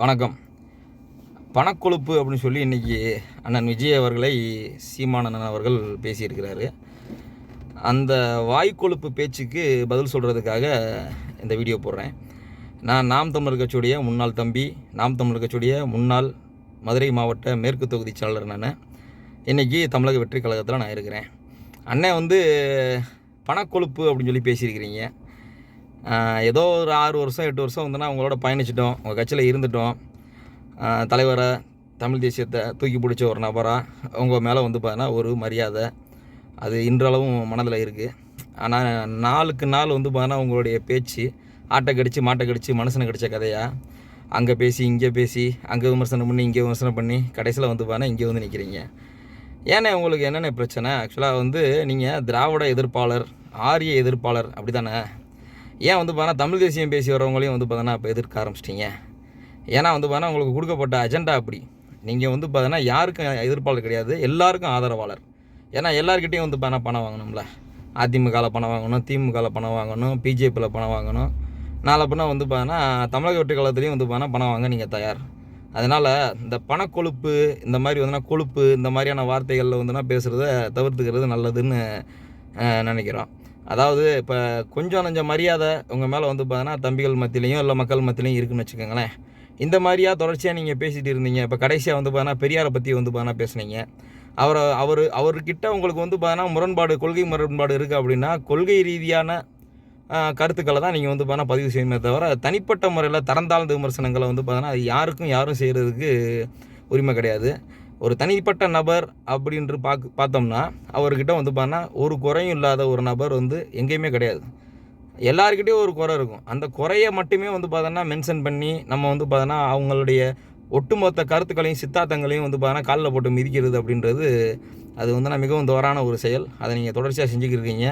வணக்கம். பணக்கொழுப்பு அப்படின்னு சொல்லி இன்றைக்கி அண்ணன் விஜய் அவர்களை சீமானந்தன் அவர்கள் பேசியிருக்கிறாரு. அந்த வாய்க்கொழுப்பு பேச்சுக்கு பதில் சொல்கிறதுக்காக இந்த வீடியோ போடுறேன். நான் நாம் தமிழர் கட்சியுடைய முன்னாள் தம்பி நாம் தமிழர் கட்சியுடைய முன்னாள் மதுரை மாவட்ட மேற்கு தொகுதி செயலாளர் நான். இன்றைக்கி தமிழக வெற்றி கழகத்தில் நான் இருக்கிறேன். அண்ணன் வந்து பணக்கொழுப்பு அப்படின்னு சொல்லி பேசியிருக்கிறீங்க. ஏதோ ஒரு ஆறு வருஷம் எட்டு வருஷம் வந்துன்னா உங்களோட பயணிச்சிட்டோம். உங்கள் கட்சியில் இருந்துட்டோம். தலைவரை தமிழ் தேசியத்தை தூக்கி பிடிச்ச ஒரு நபராக உங்கள் மேலே வந்து பார்த்தீங்கன்னா ஒரு மரியாதை. அது இன்றளவும் மனதில் இருக்குது ஆனால் நாளுக்கு நாள் வந்து பார்த்தீங்கன்னா உங்களுடைய பேச்சு ஆட்டை கடிச்சு மாட்டை கடிச்சு மனுஷனை கடித்த கதையாக அங்கே பேசி இங்கே பேசி அங்கே விமர்சனம் பண்ணி இங்கே விமர்சனம் பண்ணி கடைசியில் வந்து பார்த்தீங்கன்னா இங்கே வந்து நிற்கிறீங்க ஏன்னா உங்களுக்கு என்னென்ன பிரச்சனை? ஆக்சுவலாக வந்து நீங்கள் திராவிட எதிர்ப்பாளர் ஆரிய எதிர்ப்பாளர் அப்படி தானே ஏன் வந்து பார்த்தா தமிழ் தேசியம் பேசி வரவங்களையும் வந்து பார்த்தோன்னா இப்போ எதிர்க்க ஆரம்பிச்சிட்டிங்க? ஏன்னா வந்து பார்த்தா உங்களுக்கு கொடுக்கப்பட்ட அஜெண்டா அப்படி. நீங்கள் வந்து பார்த்தீங்கன்னா யாருக்கும் எதிர்ப்பாளர் கிடையாது எல்லாருக்கும் ஆதரவாளர். ஏன்னா எல்லாருக்கிட்டையும் வந்து பார்த்தா பணம் வாங்கணும்ல. அதிமுகவில் பணம் வாங்கணும் திமுகவில் பணம் வாங்கணும் பிஜேபியில் பணம் வாங்கணும். நாளை பின்ன வந்து பார்த்தீங்கன்னா தமிழக வெற்றி காலத்துலேயும் வந்து பார்த்தா பணம் வாங்க நீங்கள் தயார். அதனால் இந்த பணக்கொழுப்பு இந்த மாதிரி வந்துன்னா கொழுப்பு இந்த மாதிரியான வார்த்தைகளில் வந்துன்னா பேசுகிறத தவிர்த்துக்கிறது நல்லதுன்னு நினைக்கிறோம். அதாவது இப்போ கொஞ்சம் நஞ்ச மரியாதை உங்கள் மேலே வந்து பார்த்தீங்கன்னா தம்பிகள் மத்தியிலையும் இல்லை மக்கள் மத்தியிலையும் இருக்குன்னு வச்சுக்கோங்களேன். இந்த மாதிரியா தொடர்ச்சியாக நீங்கள் பேசிகிட்டு இருந்தீங்க. இப்போ கடைசியாக வந்து பார்த்தீங்கன்னா பெரியாரை பற்றி வந்து பார்த்தீங்கன்னா பேசுனீங்க. அவரை அவர் அவர்கிட்ட உங்களுக்கு வந்து பார்த்தீங்கன்னா முரண்பாடு கொள்கை முரண்பாடு இருக்குது அப்படின்னா கொள்கை ரீதியான கருத்துக்களை தான் நீங்கள் வந்து பார்த்தீங்கன்னா பதிவு செய்யணுமே தவிர தனிப்பட்ட முறையில் தரந்தாழ்ந்த விமர்சனங்களை வந்து பார்த்தீங்கன்னா அது யாருக்கும் யாரும் செய்கிறதுக்கு உரிமை கிடையாது. ஒரு தனிப்பட்ட நபர் அப்படின்று பார்க்க பார்த்தோம்னா அவர்கிட்ட வந்து பார்த்தா ஒரு குறையும் இல்லாத ஒரு நபர் வந்து எங்கேயுமே கிடையாது. எல்லாருக்கிட்டேயும் ஒரு குறை இருக்கும். அந்த குறையை மட்டுமே வந்து பார்த்தோன்னா மென்ஷன் பண்ணி நம்ம வந்து பார்த்தோன்னா அவங்களுடைய ஒட்டுமொத்த கருத்துக்களையும் சித்தாந்தங்களையும் வந்து பார்த்தோன்னா காலில் போட்டு மிதிக்கிறது அப்படின்றது அது வந்து நான் மிகவும் தோறான ஒரு செயல். அதை நீங்கள் தொடர்ச்சியாக செஞ்சுக்கிருக்கீங்க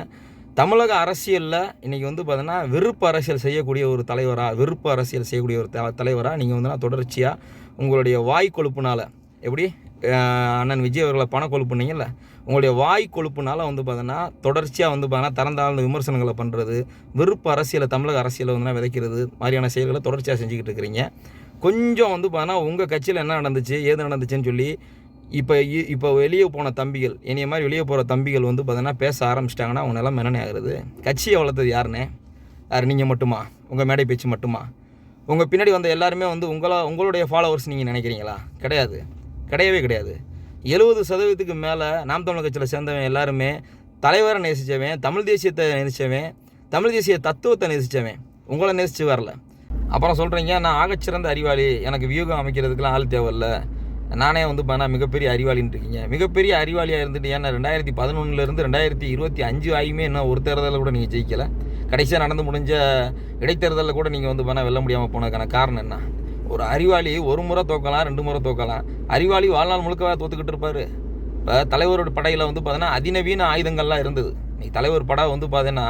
தமிழக அரசியலில் இன்றைக்கி வந்து பார்த்தோன்னா வெறுப்பு அரசியல் செய்யக்கூடிய ஒரு தலைவராக வெறுப்பு அரசியல் செய்யக்கூடிய ஒரு த தலைவராக நீங்கள் வந்து நான் தொடர்ச்சியாக உங்களுடைய வாய் கொழுப்புனால் எப்படி? அண்ணன் விஜய் அவர்களை பண கொழுப்புனீங்கல்ல உங்களுடைய வாய் கொழுப்புனால வந்து பார்த்தோன்னா தொடர்ச்சியாக வந்து பார்த்தோன்னா தரந்தாழ்ந்த விமர்சனங்களை பண்ணுறது வெறுப்பு அரசியலை தமிழக அரசியலை வந்து விதைக்கிறது மாதிரியான செயல்களை தொடர்ச்சியாக செஞ்சுக்கிட்டு இருக்கிறீங்க. கொஞ்சம் வந்து பார்த்தோன்னா உங்கள் கட்சியில் என்ன நடந்துச்சு ஏது நடந்துச்சுன்னு சொல்லி இப்போ இப்போ வெளியே போன தம்பிகள் இனிய மாதிரி வெளியே போகிற தம்பிகள் வந்து பார்த்தோன்னா பேச ஆரம்பிச்சிட்டாங்கன்னா அவங்க நிலம் என்னென்ன ஆகுறது? கட்சியை வளர்த்தது யாருன்னு? யார் நீங்கள் மட்டுமா? உங்கள் மேடை பேச்சு மட்டுமா? உங்கள் பின்னாடி வந்த எல்லாருமே வந்து உங்களா உங்களுடைய ஃபாலோவர்ஸ் நீங்கள் நினைக்கிறீங்களா? கிடையாது. கிடையவே கிடையாது. எழுபது சதவீதத்துக்கு மேலே நாம் தமிழ் கட்சியில் சேர்ந்தவன் எல்லாருமே தலைவரை நேசித்தவன் தமிழ் தேசியத்தை நேசித்தவன் தமிழ் தேசிய தத்துவத்தை நேசித்தவன் உங்களை நேசித்து வரல. அப்புறம் சொல்கிறீங்க நான் ஆகச்சிறந்த அறிவாளி. எனக்கு வியூகம் அமைக்கிறதுக்கெலாம் ஆள் தேவையில்ல. நானே வந்து பார்த்தா மிகப்பெரிய அறிவாளின்னு இருக்கீங்க. மிகப்பெரிய அறிவாளியாக இருந்துட்டு ஏன்னா ரெண்டாயிரத்தி பதினொன்றுலேருந்து ரெண்டாயிரத்தி இருபத்தி அஞ்சு ஆகியுமே இன்னும் ஒரு தேர்தலில் கூட நீங்கள் ஜெயிக்கலை. கடைசியாக நடந்து முடிஞ்ச இடைத்தேர்தலில் கூட நீங்கள் வந்து பண்ணால் வெல்ல முடியாமல் போனதுக்கான காரணம் என்ன? ஒரு அறிவாளி ஒரு முறை தோக்கலாம் ரெண்டு முறை தோக்கலாம். அறிவாளி வாழ்நாள் முழுக்கவே தோத்துக்கிட்டு இருப்பார். இப்போ தலைவரோட படையில் வந்து பார்த்தீங்கன்னா அதிநவீன ஆயுதங்கள்லாம் இருந்தது. நீ தலைவர் படம் வந்து பார்த்தீங்கன்னா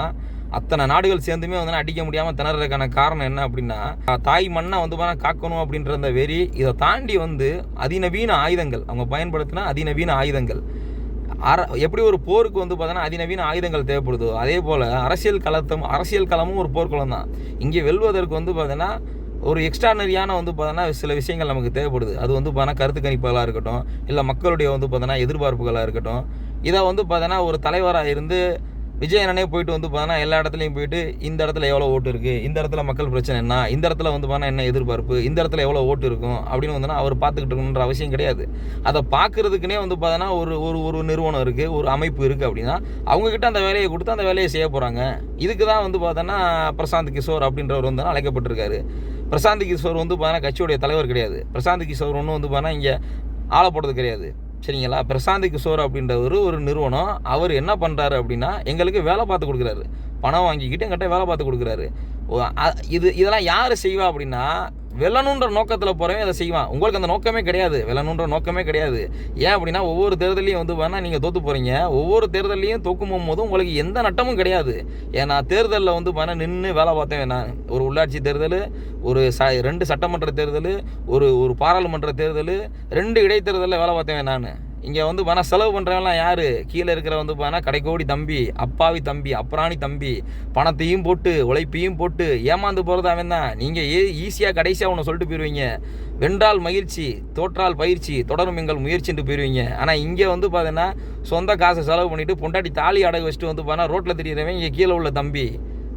அத்தனை நாடுகள் சேர்ந்துமே வந்து அடிக்க முடியாமல் திணறதுக்கான காரணம் என்ன அப்படின்னா தாய் மண்ணை வந்து பார்த்தா காக்கணும் அப்படின்ற அந்த வெறி இதை தாண்டி வந்து அதிநவீன ஆயுதங்கள் அவங்க பயன்படுத்தினா அதிநவீன ஆயுதங்கள். அர எப்படி ஒரு போருக்கு வந்து பார்த்தோன்னா அதிநவீன ஆயுதங்கள் தேவைப்படுதோ அதே போல் அரசியல் களத்தும் அரசியல் களமும் ஒரு போர்க்குளம் தான் இங்கே வெல்வதற்கு வந்து பார்த்தீங்கன்னா ஒரு எக்ஸ்ட்ரானரியான வந்து பார்த்தோன்னா சில விஷயங்கள் நமக்கு தேவைப்படுது. அது வந்து பார்த்தோன்னா கருத்து கணிப்புகளாக இருக்கட்டும் இல்லை மக்களுடைய வந்து பார்த்தோன்னா எதிர்பார்ப்புகளாக இருக்கட்டும். இதை வந்து பார்த்தோன்னா ஒரு தலைவராக இருந்து விஜயனனே போயிட்டு வந்து பார்த்தோன்னா எல்லா இடத்துலையும் போயிட்டு இந்த இடத்துல எவ்வளோ ஓட்டு இருக்குது இந்த இடத்துல மக்கள் பிரச்சனை என்ன? இந்த இடத்துல வந்து பார்த்தா என்ன எதிர்பார்ப்பு? இந்த இடத்துல எவ்வளோ ஓட்டு இருக்கும்? அப்படின்னு வந்துன்னா அவர் பார்த்துக்கிட்டு இருக்கணுன்ற அவசியம் கிடையாது. அதை பார்க்குறதுக்குனே வந்து பார்த்தோன்னா ஒரு ஒரு ஒரு நிறுவனம் இருக்குது ஒரு அமைப்பு இருக்குது அப்படின்னா அவங்கக்கிட்ட அந்த வேலையை கொடுத்து அந்த வேலையை செய்ய போகிறாங்க இதுக்கு தான் வந்து பார்த்தோன்னா பிரசாந்த் கிஷோர் அப்படின்றவர் வந்து அழைக்கப்பட்டிருக்காரு. பிரசாந்த் கிஷோர் வந்து பார்த்தோன்னா கட்சியுடைய தலைவர் கிடையாது. பிரசாந்த் கிஷோர் ஒன்றும் வந்து பார்த்தீங்கன்னா இங்கே ஆளை போடுறது கிடையாது. சரிங்களா? பிரசாந்த் கிஷோர் அப்படின்றவர் ஒரு நிறுவனம். அவர் என்ன பண்ணுறாரு அப்படின்னா எங்களுக்கு வேலை பார்த்து கொடுக்குறாரு. பணம் வாங்கிக்கிட்டு எங்கிட்ட வேலை பார்த்து கொடுக்குறாரு. ஓ, இது இதெல்லாம் யார் செய்வா அப்படின்னா வெல்லணுன்ற நோக்கத்தில் போகிறவன் அதை செய்வான். உங்களுக்கு அந்த நோக்கமே கிடையாது. வெல்லணுன்ற நோக்கமே கிடையாது. ஏன் அப்படின்னா ஒவ்வொரு தேர்தலையும் வந்து வேணால் நீங்கள் தோற்று போகிறீங்க ஒவ்வொரு தேர்தலையும் தோக்கும் போகும்போது உங்களுக்கு எந்த நட்டமும் கிடையாது. ஏன்னா தேர்தலில் வந்து வேணா நின்று வேலை பார்த்தேன். நான் ஒரு உள்ளாட்சி தேர்தல் ஒரு ச ரெண்டு சட்டமன்ற தேர்தல் ஒரு ஒரு பாராளுமன்ற தேர்தல் ரெண்டு இடைத்தேர்தலில் வேலை பார்த்தேன் நான். இங்கே வந்து பார்த்தா செலவு பண்ணுறவங்களாம் யார்? கீழே இருக்கிற வந்து பார்த்தா கடைக்கோடி தம்பி அப்பாவி தம்பி அப்ராணி தம்பி பணத்தையும் போட்டு உழைப்பையும் போட்டு ஏமாந்து போகிறது அவன் தான். நீங்கள் ஏ ஈஸியாக கடைசியாக ஒன்று சொல்லிட்டு போயிடுவீங்க வென்றால் மகிழ்ச்சி தோற்றால் பயிற்சி தொடரும் எங்கள் முயற்சின்ட்டு போயிடுவீங்க ஆனால் இங்கே வந்து பார்த்தீங்கன்னா சொந்த காசை செலவு பண்ணிவிட்டு பொண்டாட்டி தாலி அடகு வச்சுட்டு வந்து பார்த்தா ரோட்டில் திரியிறவன் இங்கே கீழே உள்ள தம்பி.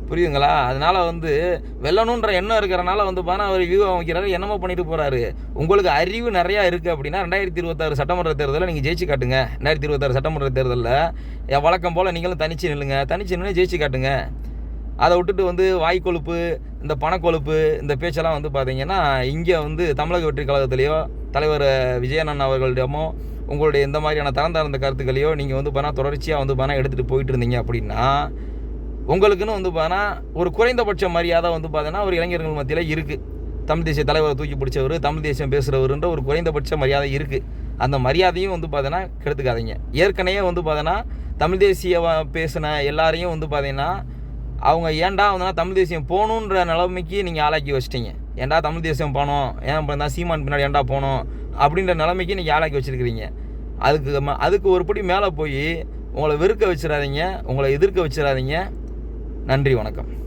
புரியுதுங்களா? அதனால் வந்து வெல்லணுன்ற எண்ணம் இருக்கிறனால வந்து பார்த்தா அவர் வியூ அமைக்கிறாரு என்னமோ பண்ணிட்டு போகிறாரு உங்களுக்கு அறிவு நிறையா இருக்குது அப்படின்னா ரெண்டாயிரத்தி இருபத்தாறு சட்டமன்ற தேர்தலில் நீங்கள் ஜெயிச்சு காட்டுங்க. ரெண்டாயிரத்தி இருபத்தாறு சட்டமன்ற தேர்தலில் வழக்கம் போல் நீங்களும் தனிச்சு நில்லுங்க. தனிச்சு நின்று ஜெயிச்சு காட்டுங்க. அதை விட்டுட்டு வந்து வாய்க்கொழுப்பு இந்த பணக்கொழுப்பு இந்த பேச்செல்லாம் வந்து பார்த்தீங்கன்னா இங்கே வந்து தமிழக வெற்றி கழகத்திலேயோ தலைவர் விஜயனன் அவர்களிடமோ உங்களுடைய இந்த மாதிரியான தரம் தாழ்ந்த கருத்துக்களையோ நீங்கள் வந்து பார்த்தா தொடர்ச்சியாக வந்து பார்த்தா எடுத்துகிட்டு போயிட்டு இருந்தீங்க அப்படின்னா உங்களுக்குன்னு வந்து பார்த்தீங்கன்னா ஒரு குறைந்தபட்ச மரியாதை வந்து பார்த்தீங்கன்னா ஒரு இளைஞர்கள் மத்தியில் இருக்குது தமிழ் தேசிய தலைவரை தூக்கி பிடிச்சவர் தமிழ் தேசியம் பேசுகிறவருன்ற ஒரு குறைந்தபட்ச மரியாதை இருக்குது அந்த மரியாதையும் வந்து பார்த்தீங்கன்னா கெடுத்துக்காதீங்க. ஏற்கனவே வந்து பார்த்தீங்கன்னா தமிழ் தேசிய பேசின எல்லாரையும் வந்து பார்த்தீங்கன்னா அவங்க ஏன்டா வந்து தமிழ் தேசியம் போகணுன்ற நிலைமைக்கு நீங்கள் ஆளாக்கி வச்சிட்டீங்க. ஏன்டா தமிழ் தேசியம் போனோம்? ஏன் சீமான் பின்னாடி ஏன்டா போனோம்? அப்படின்ற நிலைமைக்கு நீங்கள் ஆளாக்கி வச்சிருக்கிறீங்க. அதுக்கு ம- அதுக்கு ஒரு படி மேலே போய் உங்களை வெறுக்க வச்சிடாதீங்க. உங்களை எதிர்க்க வச்சிடாதீங்க. நன்றி வணக்கம்.